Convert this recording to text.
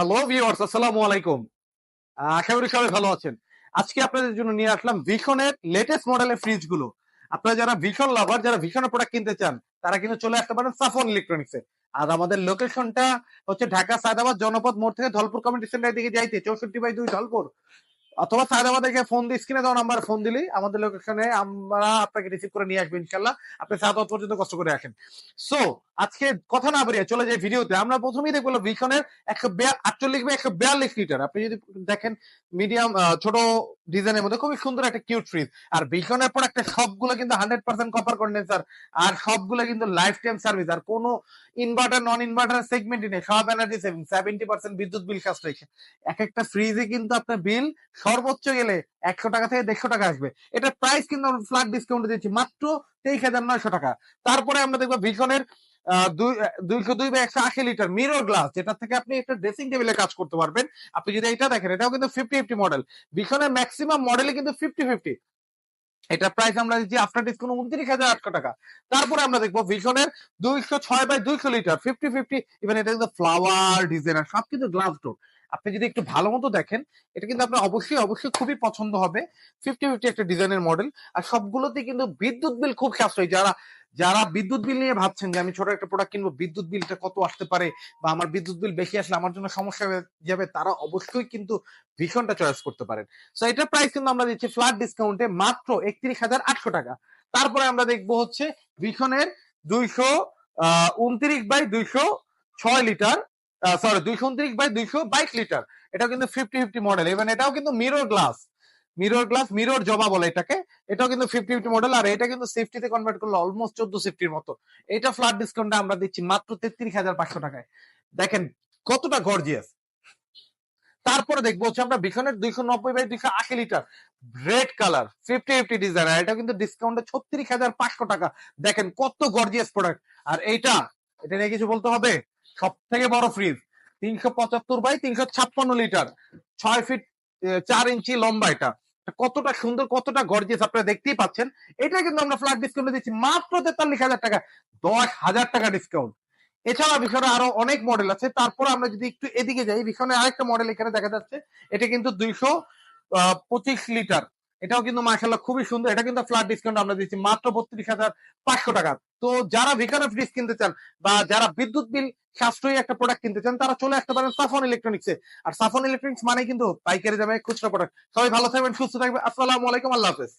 Hello viewers আসসালামু আলাইকুম। আশা করি সবাই ভালো আছেন। আজকে আপনাদের জন্য নিয়ে আসলাম ভিশনের লেটেস্ট মডেলের ফ্রিজগুলো। আপনারা যারা ভীষণ লাভার যারা ভীষণের প্রোডাক্ট কিনতে চান, তারা কিন্তু চলে আসতে পারেন সাফন ইলেকট্রনিক্স আর আমাদের লোকেশনটা হচ্ছে ঢাকা, সায়দাবাদ, জনপদ মোড় থেকে ধলপুর কমিউনিটি সেন্টার দিকে যাইতে, চৌষট্টি বাই দুই ধলপুর। অথবা সায়দাবাদ থেকে ফোন দিয়ে স্ক্রিনে দেওয়া নাম্বার ফোন দিলেই আমাদের লোকেশনে আমরা আপনাকে রিসিভ করে নিয়ে আসব ইনশাল্লাহ আপনি সায়দাবাদ পর্যন্ত কষ্ট করে আসেন। সো আজকে কথা না বেরিয়ে চলে যাই ভিডিওতে। আমরা প্রথমেই দেখব ভিশনের একশো আটচল্লিশ বা একশো বিয়াল্লিশ লিটার আপনি যদি দেখেন মিডিয়াম ছোট ডিজাইনের মধ্যে খুবই সুন্দর একটা কিউট ফ্রিজ আর ভিশনের পর একটা সবগুলো কিন্তু হান্ড্রেড পার্সেন্ট কপার কন্ডেন্সার আর সবগুলো কিন্তু লাইফ টাইম সার্ভিস আর কোনো ইনভার্টার নন ইনভার্টার সেগমেন্টই নেই। সব এনার্জি সেভিং সেভেন্টি পার্সেন্ট বিদ্যুৎ বিল সাশ্রয় এক একটা ফ্রিজে কিন্তু আপনার বিল সর্বোচ্চ গেলে একশো টাকা থেকে দেড়শো টাকা আসবে। এটা প্রাইস কিন্তু আমরা ফ্ল্যাট ডিসকাউন্টে দিচ্ছি মাত্র তেইশ হাজার নয়শো টাকা। তারপরে আমরা দেখব ভিশনের দুইশো দুই বা একশো আশি লিটার গ্লাস যেটা থেকে আপনি একটা ড্রেসিং টেবিলে কাজ করতে পারবেন। আপনি যদি এটা দেখেন, এটাও কিন্তু ফিফটি ফিফটি মডেল ম্যাক্সিমাম মডেলে কিন্তু ফিফটি ফিফটি এটা প্রাইস আমরা উনত্রিশ হাজার আটশো টাকা। তারপরে আমরা দেখব দুইশো ছয় বাই দুইশো লিটার ফিফটি ফিফটি ইভেন এটা ফ্লাওয়ার ডিজাইনার সব কিন্তু গ্লাস ডোর আপনি যদি একটু ভালো মতো দেখেন, এটা কিন্তু আপনার অবশ্যই অবশ্যই খুবই পছন্দ হবে। ফিফটি ফিফটি একটা ডিজাইনের মডেল আর সবগুলোতে কিন্তু বিদ্যুৎ বিল খুব সাশ্রয়ী। যারা যারা বিদ্যুৎ বিল নিয়ে ভাবছেন যে আমি ছোট একটা প্রোডাক্ট কিনবো, বিদ্যুৎ বিলটা কত আসতে পারে বা আমার বিদ্যুৎ বিল বেশি আসলে আমার জন্য সমস্যা হয়ে যাবে, তারা অবশ্যই কিন্তু ভীষণটা চয়েস করতে পারেন। সো এটার প্রাইস কিন্তু আমরা দিচ্ছি ফ্ল্যাট ডিসকাউন্টে মাত্র একত্রিশ হাজার আটশো টাকা। তারপরে আমরা দেখব হচ্ছে ভীষণের দুইশো, আহ, উনত্রিশ বাই দুইশো ছয় লিটার সরি দুইশো উনত্রিশ বাই দুইশো বাইশ লিটার এটা কিন্তু ফিফটি ফিফটি মডেল এবং এটাও কিন্তু mirror glass mirror glass mirror জবা বলে এটাকে। এটাও কিন্তু ফিফটি ফিফটি মডেল আর এটা কিন্তু সেফটিতে কনভার্ট করলে অলমোস্ট চোদ্দ সেফটির মতো। এটা ফ্ল্যাট ডিসকাউন্টে আমরা দিচ্ছি মাত্র তেত্রিশ হাজার পাঁচশো টাকায়। দেখেন কতটা গর্জিয়াস তারপরে দেখব হচ্ছে আমরা বিশনের দুইশো নব্বই বাই দুইশো আশি litre red colour fifty fifty design আর এটা কিন্তু ডিসকাউন্টে ছত্রিশ হাজার পাঁচশো টাকা। দেখেন কত গর্জিয়াস প্রোডাক্ট আর এইটা, এটা নিয়ে কিছু বলতে হবে? সব থেকে বড় ফ্রিজ তিনশো পঁচাত্তর বাই তিনশো ছাপ্পান্ন লিটার ছয় ফিট চার ইঞ্চি লম্বা এটা। কতটা সুন্দর, কতটা গর্জিয়াস আপনারা দেখতেই পাচ্ছেন। এটা কিন্তু আমরা ফ্ল্যাট ডিসকাউন্টে দিচ্ছি মাত্র তেতাল্লিশ হাজার টাকা, দশ হাজার টাকা ডিসকাউন্ট এছাড়া ভীষণে আরও অনেক মডেল আছে। তারপর আমরা যদি একটু এদিকে যাই, ভীষণে আরেকটা মডেল এখানে দেখা যাচ্ছে। এটা কিন্তু দুইশো পঁচিশ লিটার এটাও কিন্তু মার্শাল্লাহ খুবই সুন্দর। এটা কিন্তু ফ্ল্যাট ডিসকাউন্ট আমরা দিচ্ছি মাত্র বত্রিশ হাজার পাঁচশো টাকা। তো যারা ভিকার ফ্রিজ কিনতে চান বা যারা বিদ্যুৎ বিল সাশ্রয়ী একটা প্রোডাক্ট কিনতে চান, তারা চলে আসতে পারেন সাফন ইলেকট্রনিক্সে আর সাফন ইলেকট্রনিক্স মানে কিন্তু পাইকারি দামে খুচরা প্রোডাক্ট সবাই ভালো থাকবেন, সুস্থ থাকবেন। আসসালামু আল্লাহ হাফেজ।